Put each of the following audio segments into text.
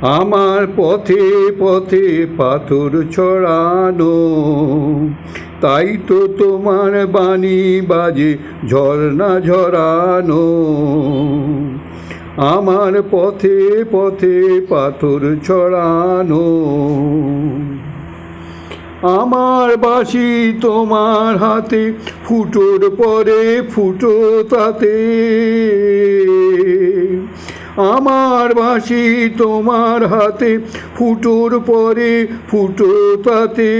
আমার পথে পথে পাথর ছড়ানো। তাই তো তোমার বাণী বাজে, ঝর্ণা ঝরানো। আমার পথে পথে পাথর ছড়ানো। আমার বাসি তোমার হাতে, ফুটোর পরে ফুটো তাতে। আমার বাঁশি তোমার হাতে, ফুটোর পরে ফুটো তাতে।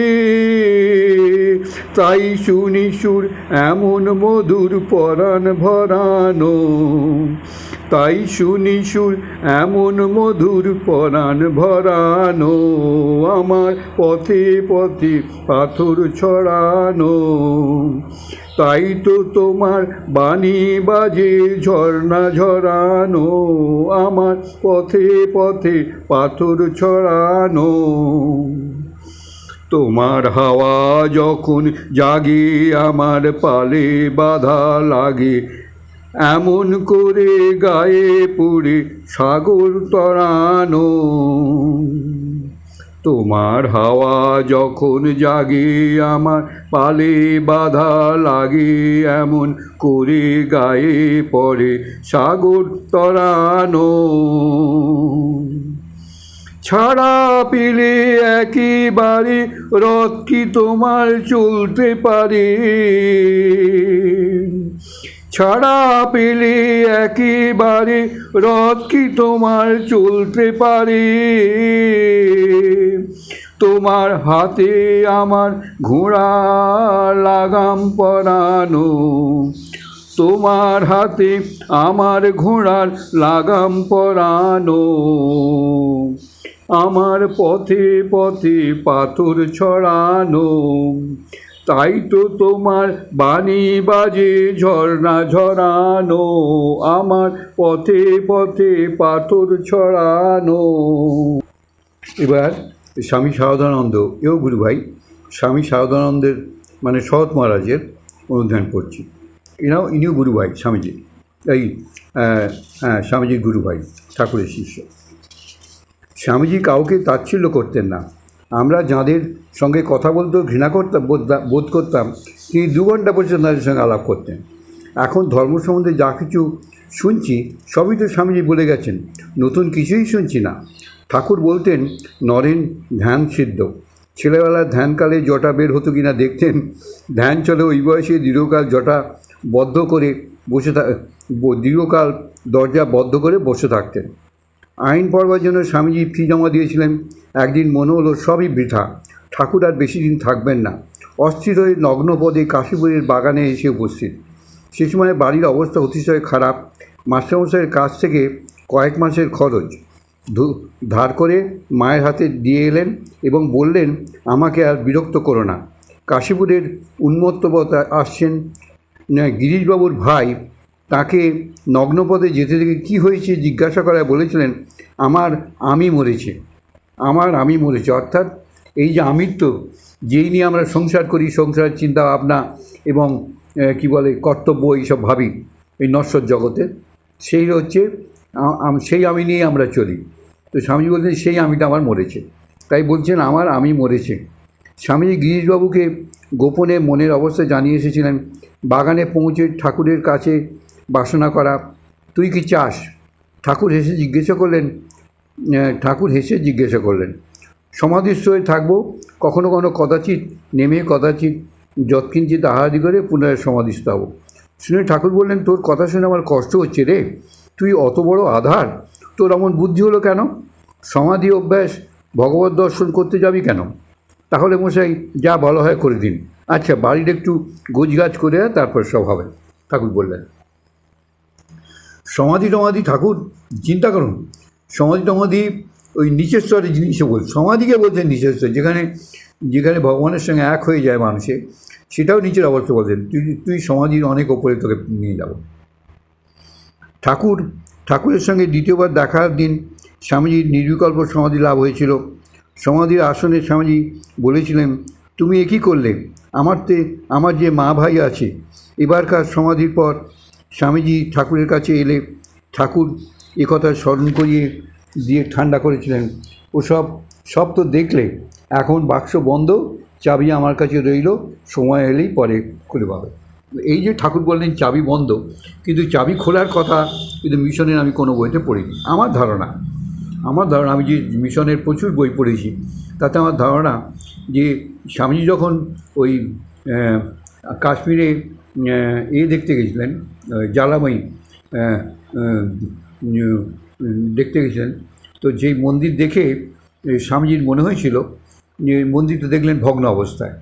তাই শুনি সুর, এমন মধুর পরাণ ভরানো। তাই শুনি সুর, এমন মধুর পরাণ ভরানো, আমার পথে পথে পাথর ছড়ানো। তাই তো তোমার বাণী বাজে, ঝর্ণা ঝরানো, আমার পথে পথে পাথর ছড়ানো। তোমার হাওয়া যখন জাগে, আমার পালে বাধা লাগে এমন করে গায়ে পড়ে সাগর তরানো। তোমার হাওয়া যখন জাগে, আমার পালে বাধা লাগে, এমন করে গায়ে পড়ে সাগর তরানো। ছাড়া পেলে একেবারে রথ কি তোমার চলতে পারে? ছাড়া পেলে একেবারে রথ কি তোমার চলতে পারে? তোমার হাতে আমার ঘোড়া লাগাম পরানো। তোমার হাতে আমার ঘোড়ার লাগাম পরানো। আমার পথে পথে পাথর ছড়ানো। তাই তো তোমার বাণী বাজে, ঝর্ণা ঝরানো, আমার পথে পথে পাথর ছড়ানো। এবার স্বামী সারদানন্দ, এও গুরু ভাই স্বামী সারদানন্দের মানে সৎ মহারাজের অনুধ্যান করছি। এনাও, ইনিও গুরু ভাই স্বামীজি। এই হ্যাঁ স্বামীজির গুরু ভাই ঠাকুরের শিষ্য। স্বামীজি কাউকে তাচ্ছিল্য করতেন না। আমরা যাঁদের সঙ্গে কথা বলতেও ঘৃণা করতাম, বোধ- করতাম, তিনি দু ঘণ্টা পর্যন্ত তাদের সঙ্গে আলাপ করতেন। এখন ধর্ম সম্বন্ধে যা কিছু শুনছি, সবই তো স্বামীজি বলে গেছেন, নতুন কিছুই শুনছি না। ঠাকুর বলতেন, নরেন, ধ্যান সিদ্ধ। ছেলেবেলার ধ্যানকালে জটা বের হতো কিনা দেখতেন, ধ্যান চলে ওই বয়সে দীর্ঘকাল জটা বদ্ধ করে বসে থা ব- দীর্ঘকাল দরজা বদ্ধ করে বসে থাকতেন। আইন পড়বার জন্য স্বামীজি ফি জমা দিয়েছিলেন। একদিন মনে হলো সবই বৃথা। ঠাকুর আর বেশি দিন থাকবেন না। অস্থির হয়ে নগ্নপদে কাশীপুরের বাগানে এসে উপস্থিত। সে সময় বাড়ির অবস্থা অতিশয় খারাপ। মাস্টারমশাইয়ের কাছ থেকে কয়েক মাসের খরচ। ধার করে মায়ের হাতে দিয়ে এলেন এবং বললেন, আমাকে আর বিরক্ত করো না। কাশীপুরের উন্মত্তবতা আসছেন গিরিশবাবুর ভাই তাকে নগ্নপদে যেতে থেকে কী হয়েছে জিজ্ঞাসা করায় বলেছিলেন, আমার আমি মরেছে, আমার আমি মরেছে। অর্থাৎ এই যে আমিত্ব, যেই নিয়ে আমরা সংসার করি, সংসার, চিন্তা ভাবনা এবং কি বলে, কর্তব্য, এইসব ভাবি এই নশ্বর জগতে, সেই হচ্ছে সেই আমি নিয়ে আমরা চলি। তো স্বামীজি বলছেন, সেই আমিটা আমার মরেছে। তাই বলছেন, আমার আমি মরেছে। স্বামীজি গিরিশবাবুকে গোপনে মনের অবস্থা জানিয়ে এসেছিলেন, বাগানে পৌঁছে ঠাকুরের কাছে বাসনা করা, তুই কি চাস? ঠাকুর হেসে জিজ্ঞাসা করলেন ঠাকুর হেসে জিজ্ঞাসা করলেন সমাধিস্থ হয়ে থাকব? কখনো কখনো কদাচিৎ নেমে কদাচিৎ যৎকিঞ্চিত আহাদি করে পুনরায় সমাধিস্থ হব। শুনে ঠাকুর বললেন, তোর কথা শুনে আমার কষ্ট হচ্ছে রে। তুই অত বড় আধার, তোর এমন বুদ্ধি হলো কেন? সমাধি অভ্যাস, ভগবত দর্শন করতে যাবি কেন? তাহলে মশাই, যা ভালো হয় করে দিন। আচ্ছা বাড়ির একটু গোছগাছ করে তারপর সব হবে। ঠাকুর বললেন। সমাধি টমাধি ঠাকুর, চিন্তা করুন। সমাধি টমাধি ওই নিচের স্তরের জিনিসও বল সমাধিকে বলছেন নিচের স্তর, যেখানে যেখানে ভগবানের সঙ্গে এক হয়ে যায় মানুষে, সেটাও নিচের অবস্থা বলছেন, তুই তুই সমাধির অনেক ওপরে তোকে নিয়ে যাব। ঠাকুর, ঠাকুরের সঙ্গে দ্বিতীয়বার দেখার দিন স্বামীজির নির্বিকল্প সমাধি লাভ হয়েছিল। সমাধির আসনে স্বামীজি বলেছিলেন, তুমি এ কী করলে? আমার তে, আমার যে মা ভাই আছে, এবারকার সমাধির পর স্বামীজি ঠাকুরের কাছে এলে ঠাকুর একথা স্মরণ করিয়ে দিয়ে ঠান্ডা করেছিলেন। ওসব, সব তো দেখলে, এখন বাক্স বন্ধ, চাবি আমার কাছে রইল, সময় এলেই পরে খুলে পাবে। এই যে ঠাকুর বললেন চাবি বন্ধ, কিন্তু চাবি খোলার কথা কিন্তু মিশনের আমি কোনো বইতে পড়িনি। আমার ধারণা আমার ধারণা, আমি যে মিশনের প্রচুর বই পড়েছি, তাতে আমার ধারণা যে স্বামীজি যখন ওই কাশ্মীরে এ দেখতে গেছিলেন জ্বালাময়ী দেখতে গেছিলেন। তো যেই মন্দির দেখে স্বামীজির মনে হয়েছিল, যে মন্দিরটা দেখলেন ভগ্ন অবস্থায়।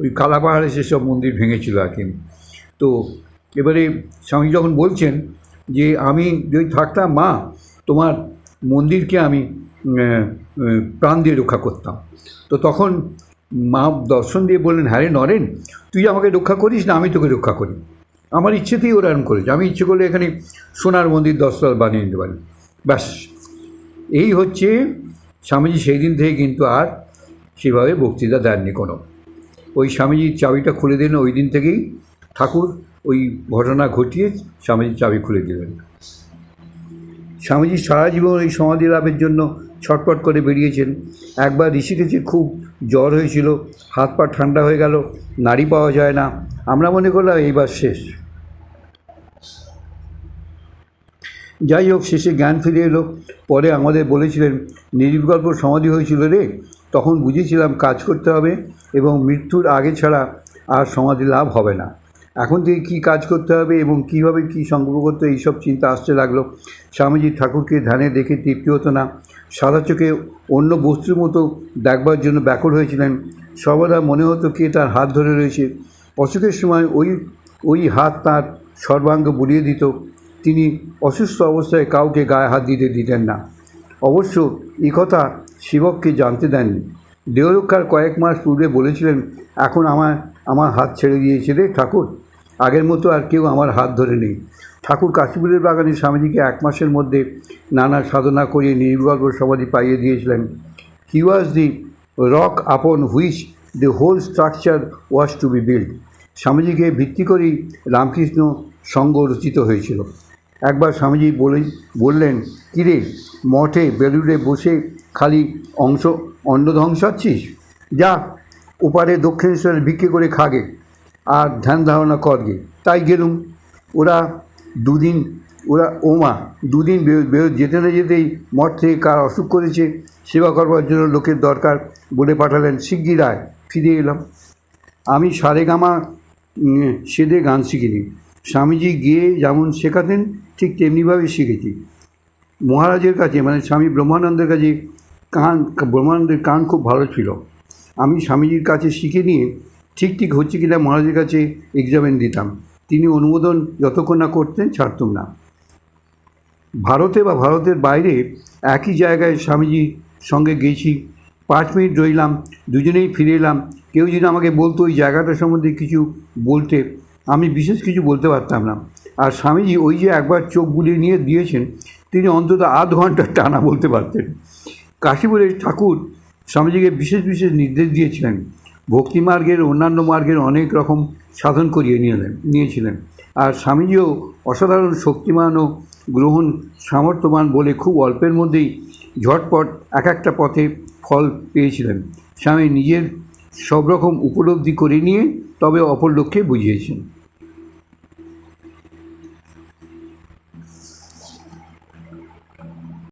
ওই কালাপাহাড়ে সেসব মন্দির ভেঙেছিল আর কি। তো এবারে স্বামী যখন বলছেন যে, আমি যদি থাকতাম, মা, তোমার মন্দিরকে আমি প্রাণ দিয়ে রক্ষা করতাম। তো তখন মা দর্শন দিয়ে বললেন হ্যাঁ নরেন, তুই আমাকে রক্ষা করিস না, আমি তোকে রক্ষা করি। আমার ইচ্ছেতেই ওরা এরম করেছে। আমি ইচ্ছে করলে এখানে সোনার মন্দির দশতল বানিয়ে নিতে পারি। ব্যাস। এই হচ্ছে স্বামীজি সেই দিন থেকে কিন্তু আর সেভাবে বক্তৃতা দেননি কোনো। ওই স্বামীজির চাবিটা খুলে দিলেন, ওই দিন থেকেই ঠাকুর ওই ঘটনা ঘটিয়ে স্বামীজির চাবি খুলে দিলেন। স্বামীজি সারা জীবন এই সমাধি লাভের জন্য ছটপট করে বেরিয়েছেন। একবার ঋষিকেশে খুব জ্বর হয়েছিল, হাত পা ঠান্ডা হয়ে গেল, নাড়ি পাওয়া যায় না। আমরা মনে করলাম এইবার শেষ। যাই হোক, শেষে জ্ঞান ফিরে এলো। পরে আমাদের বলেছিলেন, নির্বিকল্প সমাধি হয়েছিল রে। তখন বুঝেছিলাম কাজ করতে হবে এবং মৃত্যুর আগে ছাড়া আর সমাধি লাভ হবে না। এখন থেকে কী কাজ করতে হবে এবং কীভাবে কী সংকল্প করতে এইসব চিন্তা আসতে লাগল। স্বামীজি ঠাকুরকে ধ্যানে দেখে তৃপ্তি হতো না। সাদা চোখে অন্য বস্তুর মতো দেখবার জন্য ব্যাকুল হয়েছিলেন। সর্বদা মনে হতো কে তার হাত ধরে রয়েছে। অসুখের সময় ওই ওই হাত তার সর্বাঙ্গ বুলিয়ে দিত। তিনি অসুস্থ অবস্থায় কাউকে গায়ে হাত দিতে দিতেন না। অবশ্য এই কথা শিবককে জানতে দেননি। দেহরক্ষার কয়েক মাস পূর্বে বলেছিলেন, এখন আমার আমার হাত ছেড়ে দিয়েছে রে ঠাকুর। আগের মতো আর কেউ আমার হাত ধরে নেই। ঠাকুর কাশীপুরের বাগানে স্বামীজিকে এক মাসের মধ্যে নানা সাধনা করিয়ে নির্বিকল্প সমাধি পাইয়ে দিয়েছিলেন। He was the rock upon which the whole structure was to be build স্বামীজিকে ভিত্তি করেই রামকৃষ্ণ সঙ্গ রচিত হয়েছিল। একবার স্বামীজি বলে, বললেন, কিরে, মঠে, বেলুড়ে বসে খালি অংশ, অন্ন ধ্বংসাচ্ছিস যা, ওপারে দক্ষিণেশ্বরে ভিক্ষে করে খাগে আর ধ্যান ধারণা করগে তাই গেলুম। ওরা দুদিন ওরা ওমা, দুদিন যেতে না যেতেই মঠ থেকে কার অসুখ করেছে, সেবা করবার জন্য লোকের দরকার বলে পাঠালেন, শিগগির আয়, ফিরে এলাম। আমি সারেগামা সেদে গান শিখিনি। স্বামীজি গিয়ে যেমন শেখাতেন, ঠিক তেমনিভাবে শিখেছি। মহারাজের কাছে মানে স্বামী ব্রহ্মানন্দের কাছে কান, ব্রহ্মানন্দের কান খুব ভালো ছিল। আমি স্বামীজির কাছে শিখে নিয়ে ঠিক ঠিক হচ্ছে কিনা মহারাজের কাছে এক্সামেন দিতাম। তিনি অনুমোদন যতক্ষণ না করতেন ছাড়তুম না। ভারতে বা ভারতের বাইরে একই জায়গায় স্বামীজির সঙ্গে গেছি। পাঁচ মিনিট রইলাম, দুজনেই ফিরে এলাম। কেউ যদি আমাকে বলতো ওই জায়গাটা সম্বন্ধে কিছু বলতে। আমি বিশেষ কিছু বলতে পারতাম না। আর স্বামীজি ওই যে একবার চোখ বুলিয়ে নিয়ে দিয়েছেন, তিনি অন্তত আধ ঘণ্টা টানা বলতে পারতেন। কাশীপুরের ঠাকুর স্বামীজিকে বিশেষ বিশেষ নির্দেশ দিয়েছিলেন। ভক্তি মার্গের, অন্যান্য মার্গের অনেক রকম সাধন করিয়ে নিলেন নিয়েছিলেন। আর স্বামীজিও অসাধারণ শক্তিমান ও গ্রহণ সামর্থ্যবান বলে খুব অল্পের মধ্যেই ঝটপট এক একটা পথে ফল পেয়েছিলেন। স্বামী নিজের সব রকম উপলব্ধি করে নিয়ে তবে অপর লোককে বুঝিয়েছেন।